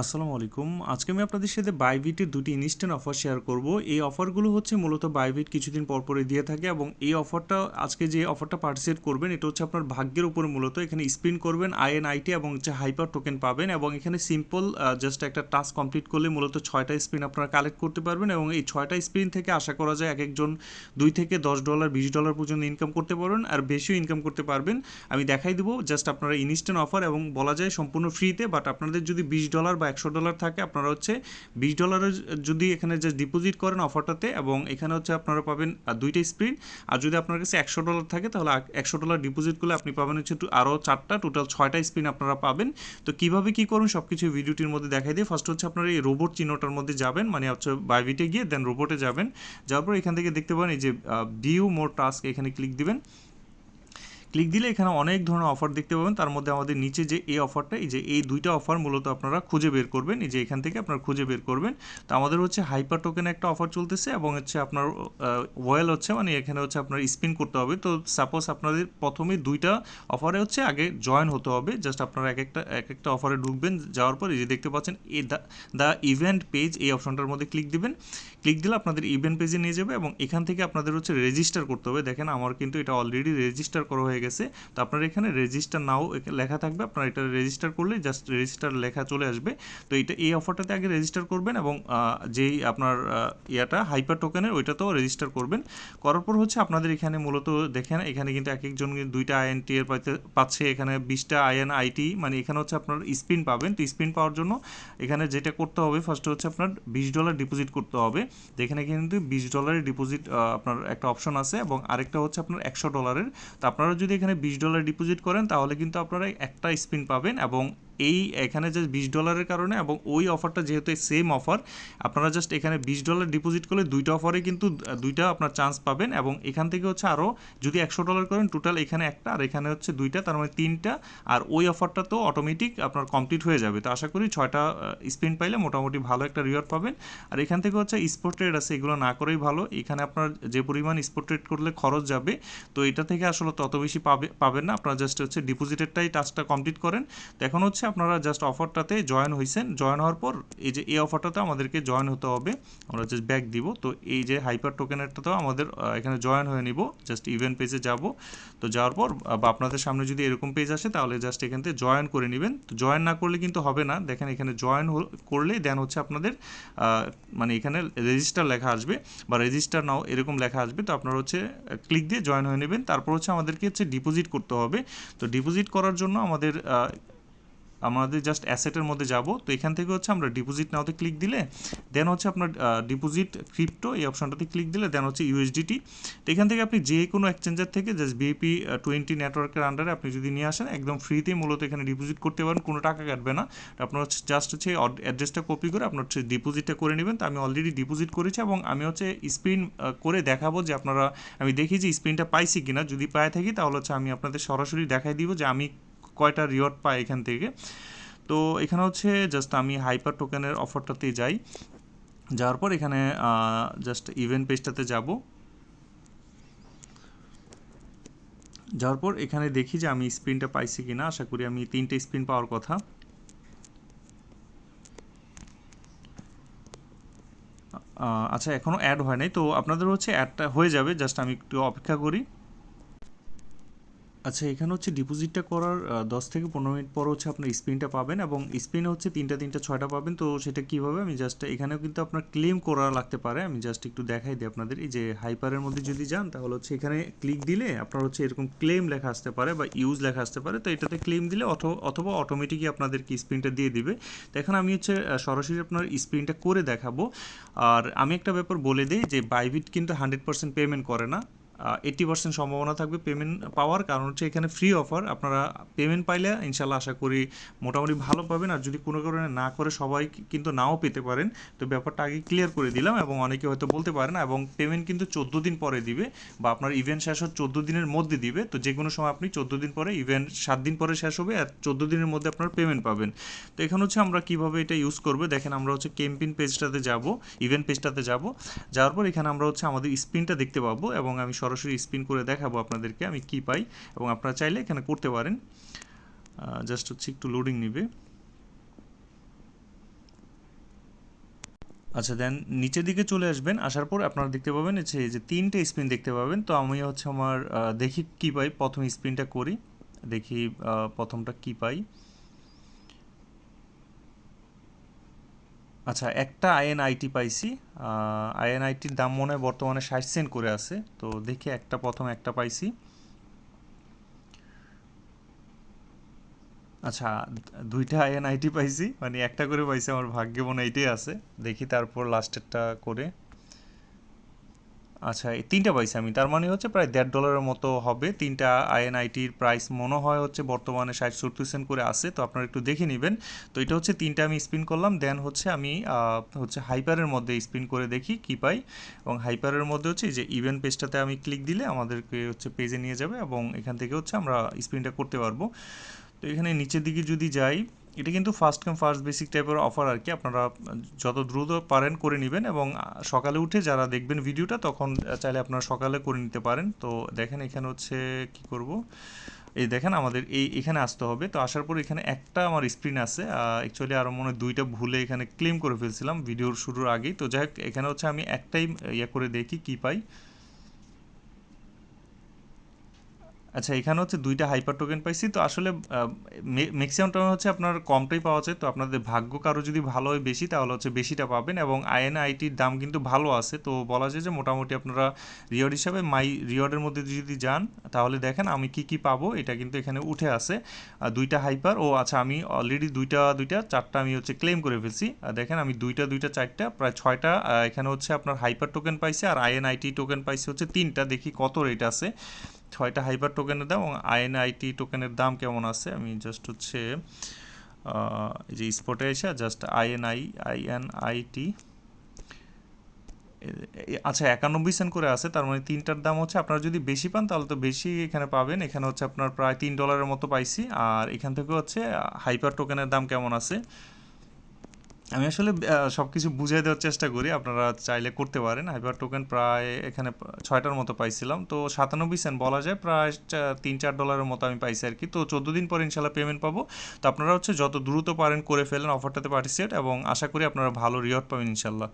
আসসালামু আলাইকুম। আজকে আমি আপনাদের সাথে বাইবিটের দুটি ইনস্ট্যান্ট অফার শেয়ার করব। এই অফারগুলো হচ্ছে মূলত বাইবিট কিছুদিন পর পরে দিয়ে থাকে এবং এই অফারটা আজকে যে অফারটা পার্টিসিপেট করবেন, এটা হচ্ছে আপনার ভাগ্যের উপরে মূলত এখানে স্পিন করবেন আইএনআইটি এবং হচ্ছে হাইপার টোকেন পাবেন এবং এখানে সিম্পল জাস্ট একটা টাস্ক কমপ্লিট করলে মূলত ছয়টা স্পিন আপনারা কালেক্ট করতে পারবেন এবং এই ছয়টা স্পিন থেকে আশা করা যায় এক একজন দুই থেকে দশ ডলার বিশ ডলার পর্যন্ত ইনকাম করতে পারবেন আর বেশিও ইনকাম করতে পারবেন। আমি দেখাই দেবো জাস্ট আপনারা ইনস্ট্যান্ট অফার এবং বলা যায় সম্পূর্ণ ফ্রিতে বাট আপনাদের যদি বিশ ডলার বা একশো ডলার থাকে, আপনারা হচ্ছে বিশ ডলারের যদি এখানে যে ডিপোজিট করেন অফারটাতে এবং এখানে হচ্ছে আপনারা পাবেন দুইটা স্প্রিন আর যদি আপনার কাছে একশো ডলার থাকে, তাহলে একশো ডলার ডিপোজিট করলে আপনি পাবেন হচ্ছে আরও চারটা টোটাল ছয়টা স্পিন আপনারা পাবেন। তো কীভাবে কী করুন সব কিছু ভিডিওটির মধ্যে দেখাই দিয়ে ফার্স্ট হচ্ছে আপনারা এই রোবট চিহ্নটার মধ্যে যাবেন মানে হচ্ছে বাইবিটে গিয়ে দেন রোবটে যাবেন। যাওয়ার পর এখান থেকে দেখতে পাবেন এই যে ডিউ মোর টাস্ক এখানে ক্লিক দিবেন। ক্লিক দিলে এখানে অনেক ধরনের অফার দেখতে পাবেন। তার মধ্যে আমাদের নিচে যে এই অফারটা এই যে এই দুইটা অফার মূলত আপনারা খুঁজে বের করবেন। এই যে এখান থেকে আপনারা খুঁজে বের করবেন। তো আমাদের হচ্ছে হাইপার টোকেনে একটা অফার চলতেছে এবং হচ্ছে আপনার ওয়েল হচ্ছে মানে এখানে হচ্ছে আপনার স্পিন করতে হবে। তো সাপোজ আপনাদের প্রথমে দুইটা অফারে হচ্ছে আগে জয়েন হতে হবে। জাস্ট আপনারা এক একটা এক একটা অফারে ঢুকবেন, যাওয়ার পর এই যে দেখতে পাচ্ছেন, এই দ্য ইভেন্ট পেজ এই অপশনটার মধ্যে ক্লিক দিবেন। ক্লিক দিলে আপনাদের ইভেন্ট পেজে নিয়ে যাবে এবং এখান থেকে আপনাদের হচ্ছে রেজিস্টার করতে হবে। দেখেন আমার কিন্তু এটা অলরেডি রেজিস্টার করা হয়ে গেছে। তো আপনার এখানে রেজিস্টার নাও লেখা থাকবে। আপনার এটা রেজিস্টার করলে জাস্ট রেজিস্টার লেখা চলে আসবে। তো এটা এই অফারটাতে আগে রেজিস্টার করবেন এবং যেই আপনার ইয়াটা হাইপার টোকেনের ওইটাতেও রেজিস্টার করবেন। করার পর হচ্ছে আপনাদের এখানে মূলত দেখেন, এখানে কিন্তু এক একজন দুইটা আইএনটি এর পাচ্ছে। এখানে বিশটা আইএন আইটি মানে এখানে হচ্ছে আপনার স্পিন পাবেন। তো স্পিন পাওয়ার জন্য এখানে যেটা করতে হবে ফার্স্ট হচ্ছে আপনার বিশ ডলার ডিপোজিট করতে হবে। যেখানে কিন্তু বিশ ডলারের ডিপোজিট আপনার একটা অপশন আছে এবং আরেকটা হচ্ছে আপনার একশো ডলারের তো আপনারা যদি এখানে বিশ ডলার ডিপোজিট করেন তাহলে কিন্তু আপনারা একটা স্পিন পাবেন এবং এই এখানে যে বিশ ডলারের কারণে এবং ওই অফারটা যেহেতু সেম অফার আপনারা জাস্ট এখানে বিশ ডলার ডিপোজিট করলে দুইটা অফারে কিন্তু দুইটা আপনার চান্স পাবেন এবং এখান থেকে হচ্ছে আরও যদি একশো ডলার করেন টোটাল এখানে একটা আর এখানে হচ্ছে দুইটা, তার মানে তিনটা, আর ওই অফারটা তো অটোমেটিক আপনার কমপ্লিট হয়ে যাবে। তো আশা করি ছয়টা স্পিন পাইলে মোটামুটি ভালো একটা রিওয়ার্ড পাবেন। আর এখান থেকে হচ্ছে স্পোর্ট ট্রেড আছে, এগুলো না করেই ভালো। এখানে আপনার যে পরিমাণ স্পোর্ট ট্রেড করলে খরচ যাবে, তো এটা থেকে আসলে তত বেশি পাবে, পাবেন না। আপনারা জাস্ট হচ্ছে ডিপোজিটেরটাই টাস্কটা কমপ্লিট করেন। তো এখন হচ্ছে আপনারা জাস্ট অফারটাতে জয়েন হয়েছেন জয়েন হওয়ার পর এই যে এই অফারটাতে আমাদেরকে জয়েন হতে হবে। আমরা জাস্ট ব্যাক দিব। তো এই যে হাইপার টোকেনেরটাতেও আমাদের এখানে জয়েন হয়ে নিব। জাস্ট ইভেন্ট পেজে যাব। তো যাওয়ার পর বা আপনাদের সামনে যদি এরকম পেজ আসে, তাহলে জাস্ট এখান থেকে জয়েন করে নেবেন। তো জয়েন না করলে কিন্তু হবে না। দেখেন এখানে জয়েন করলে দেন হচ্ছে আপনাদের মানে এখানে রেজিস্টার লেখা আসবে বা রেজিস্টার নাও এরকম লেখা আসবে। তো আপনারা হচ্ছে ক্লিক দিয়ে জয়েন হয়ে নেবেন। তারপর হচ্ছে আমাদেরকে হচ্ছে ডিপোজিট করতে হবে। তো ডিপোজিট করার জন্য আমাদের আমাদের জাস্ট অ্যাসেটের মধ্যে যাব। তো এখান থেকে হচ্ছে আমরা ডিপোজিট নাওতে ক্লিক দিলে দেন হচ্ছে আপনার ডিপোজিট ক্রিপ্টো এই অপশনটাতে ক্লিক দিলে দেন হচ্ছে ইউএসডিটি তো এখান থেকে আপনি যে কোনো এক্সচেঞ্জার থেকে জাস্ট বিএপি টোয়েন্টি নেটওয়ার্কের আন্ডারে আপনি যদি নিয়ে আসেন, একদম ফ্রিতেই মূলত এখানে ডিপোজিট করতে পারেন কোনো টাকা কাটবে না। আপনার হচ্ছে জাস্ট হচ্ছে অ্যাড্রেসটা কপি করে আপনার হচ্ছে ডিপোজিটটা করে নেবেন। তো আমি অলরেডি ডিপোজিট করেছি এবং আমি হচ্ছে স্পিন করে দেখাবো যে আপনারা, আমি দেখি যে স্পিনটা পাইছি কিনা। যদি পায়ে থাকি তাহলে হচ্ছে আমি আপনাদের সরাসরি দেখাই দিব যে আমি কয়টা রিওয়ার্ড পাই এখান থেকে। তো এখানে হচ্ছে জাস্ট আমি হাইপার টোকেনের অফারটাতে যাই। যাওয়ার পর এখানে জাস্ট ইভেন্ট পেজটাতে যাব। যাওয়ার পর এখানে দেখি যে আমি স্পিনটা পাইছি কিনা। আশা করি আমি তিনটে স্পিন পাওয়ার কথা। আচ্ছা এখনও অ্যাড হয় নাই। তো আপনাদের হচ্ছে অ্যাডটা হয়ে যাবে। জাস্ট আমি একটু অপেক্ষা করি। আচ্ছা এখানে হচ্ছে ডিপোজিটটা করার দশ থেকে পনেরো মিনিট পর হচ্ছে আপনার স্পিনটা পাবেন এবং স্পিনে হচ্ছে তিনটা তিনটা, ছয়টা পাবেন। তো সেটা কীভাবে? আমি জাস্ট এখানেও কিন্তু আপনার ক্লেম করা লাগতে পারে। আমি জাস্ট একটু দেখাই দিই আপনাদের। এই যে হাইপারের মধ্যে যদি যান, তাহলে হচ্ছে এখানে ক্লিক দিলে আপনার হচ্ছে এরকম ক্লেম লেখা আসতে পারে বা ইউজ লেখা আসতে পারে। তো এটাতে ক্লেম দিলে অথবা অটোমেটিকই আপনাদেরকে স্পিনটা দিয়ে দিবে। তো এখন আমি হচ্ছে সরাসরি আপনার স্পিনটা করে দেখাবো। আর আমি একটা ব্যাপার বলে দিই যে বাইবিট কিন্তু হান্ড্রেড পার্সেন্ট পেমেন্ট করে না। এইট্টি পার্সেন্ট সম্ভাবনা থাকবে পেমেন্ট পাওয়ার। কারণ হচ্ছে এখানে ফ্রি অফার আপনারা পেমেন্ট পাইলে ইনশাল্লাহ আশা করি মোটামুটি ভালো পাবেন। আর যদি কোনো কারণে না করে সবাই কিন্তু নাও পেতে পারেন। তো ব্যাপারটা আগে ক্লিয়ার করে দিলাম এবং অনেকে হয়তো বলতে পারেন এবং পেমেন্ট কিন্তু চোদ্দ দিন পরে দিবে বা আপনার ইভেন্ট শেষ হওয়ার চোদ্দ দিনের মধ্যে দিবে। তো যে কোনো সময় আপনি চোদ্দ দিন পরে ইভেন্ট সাত দিন পরে শেষ হবে আর চোদ্দ দিনের মধ্যে আপনার পেমেন্ট পাবেন। তো এখন হচ্ছে আমরা কীভাবে এটা ইউজ করব? দেখেন আমরা হচ্ছে ক্যাম্পিন পেজটাতে যাব ইভেন্ট পেজটাতে যাব। যাওয়ার পর এখানে আমরা হচ্ছে আমাদের স্পিনটা দেখতে পাবো এবং আমি সরাসরি স্পিন করে দেখাবো আপনাদেরকে আমি কি পাই এবং আপনারা চাইলে এখানে করতে পারেন। জাস্ট হচ্ছে একটু লোডিং নিবে। আচ্ছা দেন নিচের দিকে চলে আসবেন, আসার পর আপনারা দেখতে পাবেন হচ্ছে যে তিনটে স্পিন দেখতে পাবেন। তো আমি হচ্ছে আমার দেখি কি পাই, প্রথম স্পিনটা করি, দেখি প্রথমটা কি পাই। আচ্ছা একটা আইএনআইটি পাইছি। আইএনআইটির দাম মনে হয় বর্তমানে ষাট সেন্ট করে আছে। তো দেখি একটা প্রথম একটা পাইছি। আচ্ছা দুইটা আইএনআইটি পাইছি। মানে একটা করে পাইছি, আমার ভাগ্যে মনে এইটাই আছে। দেখি তারপর লাস্টেরটা করে। আচ্ছা এই তিনটা পাইছি আমি। তার মানে হচ্ছে প্রায় দেড় ডলারের মতো হবে। তিনটা আইএনআইটির প্রাইস মনে হয় হচ্ছে বর্তমানে ষাট সত্তর সেন্ট করে আছে, তো আপনারা একটু দেখে নেবেন। তো এটা হচ্ছে তিনটা আমি স্পিন করলাম দেন হচ্ছে আমি হচ্ছে হাইপারের মধ্যে স্পিন করে দেখি কি পাই। এবং হাইপারের মধ্যে হচ্ছে যে ইভেন্ট পেজটাতে আমি ক্লিক দিলে আমাদেরকে হচ্ছে পেজে নিয়ে যাবে এবং এখান থেকে হচ্ছে আমরা স্পিনটা করতে পারব। তো এখানে নিচের দিকে যদি যাই, এটা কিন্তু ফার্স্ট কাম ফার্স্ট বেসিক টাইপের অফার আর কি। আপনারা যত দ্রুত পারেন করে নেবেন এবং সকালে উঠে যারা দেখবেন ভিডিওটা, তখন চাইলে আপনারা সকালে করে নিতে পারেন। তো দেখেন এখানে হচ্ছে কি করব? এই দেখেন আমাদের এই এখানে আসতে হবে। তো আসার পর এখানে একটা আমার স্ক্রিন আছে। অ্যাকচুয়ালি আরও মনে দুইটা ভুলে এখানে ক্লেম করে ফেলছিলাম ভিডিওর শুরুর আগেই। তো যাই হোক, এখানে হচ্ছে আমি একটাই ইয়ে করে দেখি কি পাই। আচ্ছা এখানে হচ্ছে দুইটা হাইপার টোকেন পাইছি। তো আসলে ম্যাক্সিমাম টাইম হচ্ছে আপনার কমটাই পাওয়া যায়। তো আপনাদের ভাগ্য কারও যদি ভালো হয় বেশি, তাহলে হচ্ছে বেশিটা পাবেন এবং আইএন আইটির দাম কিন্তু ভালো আছে। তো বলা যায় যে মোটামুটি আপনারা রিওয়ার্ড হিসাবে মাই রিওয়ার্ডের মধ্যে যদি যান, তাহলে দেখেন আমি কি কি পাবো, এটা কিন্তু এখানে উঠে আসে দুইটা হাইপার ও আচ্ছা আমি অলরেডি দুইটা দুইটা, চারটা আমি হচ্ছে ক্লেম করে ফেলছি। দেখেন আমি দুইটা দুইটা, চারটা, প্রায় ছয়টা এখানে হচ্ছে আপনার হাইপার টোকেন পাইছি আর আইএন আইটি টোকেন পাইছি হচ্ছে তিনটা। দেখি কত রেট আছে। ছয়টা হাইপার টোকেনের দাম এবং আইএনআইটি টোকেনের দাম কেমন আছে? আমি জাস্ট হচ্ছে এই যে স্পটে এসে জাস্ট আইএনআই আইএনআইটি আচ্ছা একানব্বই সেন্ট করে আছে, তার মানে তিনটার দাম হচ্ছে, আপনারা যদি বেশি পান তাহলে তো বেশি এখানে পাবেন। এখানে হচ্ছে আপনার প্রায় তিন ডলারের মতো পাইছি। আর এখান থেকে হচ্ছে হাইপার টোকেনের দাম কেমন আছে? আমি আসলে সব কিছু বুঝিয়ে দেওয়ার চেষ্টা করি। আপনারা চাইলে করতে পারেন। হাইপার টোকেন প্রায় এখানে ছয়টার মতো পাইছিলাম। তো সাতানব্বই সেন্ট বলা যায়। প্রায় তিন চার ডলারের মতো আমি পাইছি আর কি। তো চোদ্দ দিন পরে ইনশাল্লাহ পেমেন্ট পাবো। তো আপনারা হচ্ছে যত দ্রুত পারেন করে ফেলেন অফারটাতে পার্টিসিপেট এবং আশা করি আপনারা ভালো রিওয়ার্ড পাবেন ইনশাল্লাহ।